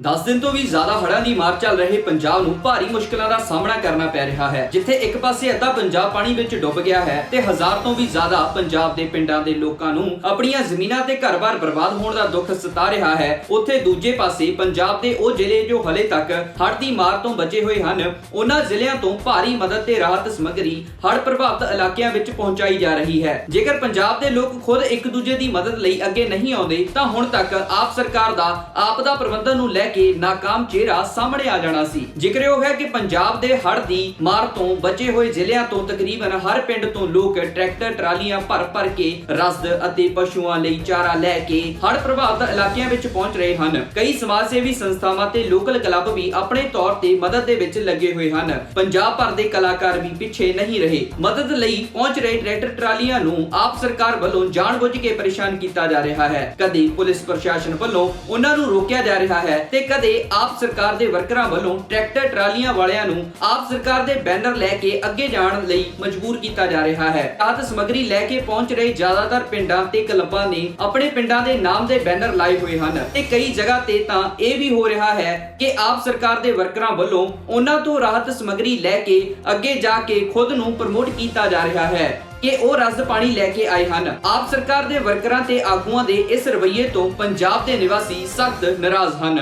10 ਦਿਨ ਤੋਂ ਵੀ ਜ਼ਿਆਦਾ ਹੜ੍ਹਾਂ ਦੀ ਮਾਰ ਚੱਲ ਰਹੇ ਪੰਜਾਬ ਨੂੰ ਭਾਰੀ ਮੁਸ਼ਕਲਾਂ ਦਾ ਸਾਹਮਣਾ ਕਰਨਾ ਪੈ ਰਿਹਾ ਹੈ, ਜਿੱਥੇ ਇੱਕ ਪਾਸੇ ਅੱਧਾ ਪੰਜਾਬ ਪਾਣੀ ਵਿੱਚ ਡੁੱਬ ਗਿਆ ਹੈ ਤੇ ਹਜ਼ਾਰ ਤੋਂ ਵੀ ਜ਼ਿਆਦਾ ਪੰਜਾਬ ਦੇ ਪਿੰਡਾਂ ਦੇ ਲੋਕਾਂ ਨੂੰ ਆਪਣੀਆਂ ਜ਼ਮੀਨਾਂ ਤੇ ਘਰ-ਬਾਰ ਬਰਬਾਦ ਹੋਣ ਦਾ ਦੁੱਖ ਸਤਾ ਰਿਹਾ ਹੈ। ਉੱਥੇ ਦੂਜੇ ਪਾਸੇ ਪੰਜਾਬ ਦੇ ਉਹ ਜ਼ਿਲ੍ਹੇ ਜੋ ਹਲੇ ਤੱਕ ਹੜ੍ਹ ਦੀ ਮਾਰ ਤੋਂ ਬਚੇ ਹੋਏ ਹਨ, ਉਹਨਾਂ ਜ਼ਿਲ੍ਹਿਆਂ ਤੋਂ ਭਾਰੀ ਮਦਦ ਤੇ ਰਾਹਤ ਸਮੱਗਰੀ ਹੜ੍ਹ ਪ੍ਰਭਾਵਿਤ ਇਲਾਕਿਆਂ ਵਿੱਚ ਪਹੁੰਚਾਈ ਜਾ ਰਹੀ ਹੈ। ਜੇਕਰ ਪੰਜਾਬ ਦੇ ਲੋਕ ਖੁਦ ਇੱਕ ਦੂਜੇ ਦੀ ਮਦਦ ਲਈ ਅੱਗੇ ਨਹੀਂ ਆਉਂਦੇ, ਤਾਂ ਹੁਣ ਤੱਕ ਆਪ ਸਰਕਾਰ ਦਾ ਆਪਦਾ ਪ੍ਰਬੰਧਨ ਨੂੰ ਲੈ ਕੇ ਨਾਕਾਮ ਚਿਹਰਾ ਸਾਹਮਣੇ ਆ ਜਾਣਾ ਸੀ। ਜ਼ਿਕਰਯੋਗ ਹੈ ਕਿ ਪੰਜਾਬ ਦੇ ਹੜ੍ਹ ਦੀ ਮਾਰ ਤੋਂ ਬਚੇ ਹੋਏ ਜ਼ਿਲ੍ਹਿਆਂ ਤੋਂ ਤਕਰੀਬਨ ਹਰ ਪਿੰਡ ਤੋਂ ਲੋਕ ਟਰੈਕਟਰ, ਟਰਾਲੀਆਂ ਭਰ ਭਰ ਕੇ ਰਸਦ ਅਤੇ ਪਸ਼ੂਆਂ ਲਈ ਚਾਰਾ ਲੈ ਕੇ ਹੜ੍ਹ ਪ੍ਰਭਾਵਿਤ ਇਲਾਕਿਆਂ ਵਿੱਚ ਪਹੁੰਚ ਰਹੇ ਹਨ। ਕਈ ਸਮਾਜ ਸੇਵੀ ਸੰਸਥਾਵਾਂ ਤੇ ਲੋਕਲ ਕਲੱਬ ਵੀ ਆਪਣੇ ਤੌਰ ਤੇ ਮਦਦ ਦੇ ਵਿੱਚ ਲੱਗੇ ਹੋਏ ਹਨ। ਪੰਜਾਬ ਭਰ ਦੇ ਕਲਾਕਾਰ ਵੀ ਪਿੱਛੇ ਨਹੀਂ ਰਹੇ। ਮਦਦ ਲਈ ਪਹੁੰਚ ਰਹੇ ਟਰੈਕਟਰ, ਟਰਾਲੀਆਂ ਨੂੰ ਆਪ ਸਰਕਾਰ ਵੱਲੋਂ ਜਾਣਬੁੱਝ ਕੇ ਪਰੇਸ਼ਾਨ ਕੀਤਾ ਜਾ ਰਿਹਾ ਹੈ। ਕਦੇ ਪੁਲਿਸ ਪ੍ਰਸ਼ਾਸਨ ਵੱਲੋਂ ਉਹਨਾਂ ਨੂੰ ਰੋਕਿਆ ਜਾ ਰਿਹਾ ਹੈ ਤੇ ਕਦੇ ਆਪ ਸਰਕਾਰ ਦੇ ਵਰਕਰਾਂ ਵੱਲੋਂ ਟਰੈਕਟਰ ਟਰਾਲੀਆਂ ਵਾਲਿਆਂ ਨੂੰ ਆਪ ਸਰਕਾਰ ਦੇ ਬੈਨਰ ਲੈ ਕੇ ਅੱਗੇ ਜਾਣ ਲਈ ਮਜਬੂਰ ਕੀਤਾ ਜਾ ਰਿਹਾ ਹੈ। ਰਾਹਤ ਸਮੱਗਰੀ ਲੈ ਕੇ ਪਹੁੰਚ ਰਹੇ ਜ਼ਿਆਦਾਤਰ ਪਿੰਡਾਂ ਤੇ ਕਲੱਬਾਂ ਨੇ ਆਪਣੇ ਪਿੰਡਾਂ ਦੇ ਨਾਮ ਦੇ ਬੈਨਰ ਲਾਏ ਹੋਏ ਹਨ ਤੇ ਕਈ ਜਗ੍ਹਾ ਤੇ ਤਾਂ ਇਹ ਵੀ ਹੋ ਰਿਹਾ ਹੈ ਕਿ ਆਪ ਸਰਕਾਰ ਦੇ ਵਰਕਰਾਂ ਵੱਲੋਂ ਉਹਨਾਂ ਤੋਂ ਰਾਹਤ ਸਮੱਗਰੀ ਲੈ ਕੇ ਅੱਗੇ ਜਾ ਕੇ ਖੁਦ ਨੂੰ ਪ੍ਰਮੋਟ ਕੀਤਾ ਜਾ ਰਿਹਾ ਹੈ ਕਿ ਉਹ ਰਸਦ ਪਾਣੀ ਲੈ ਕੇ ਆਏ ਹਨ। ਆਪ ਸਰਕਾਰ ਦੇ ਵਰਕਰਾਂ ਤੇ ਆਗੂਆਂ ਦੇ ਇਸ ਰਵੱਈਏ ਤੋਂ ਪੰਜਾਬ ਦੇ ਨਿਵਾਸੀ ਸਖਤ ਨਾਰਾਜ਼ ਹਨ।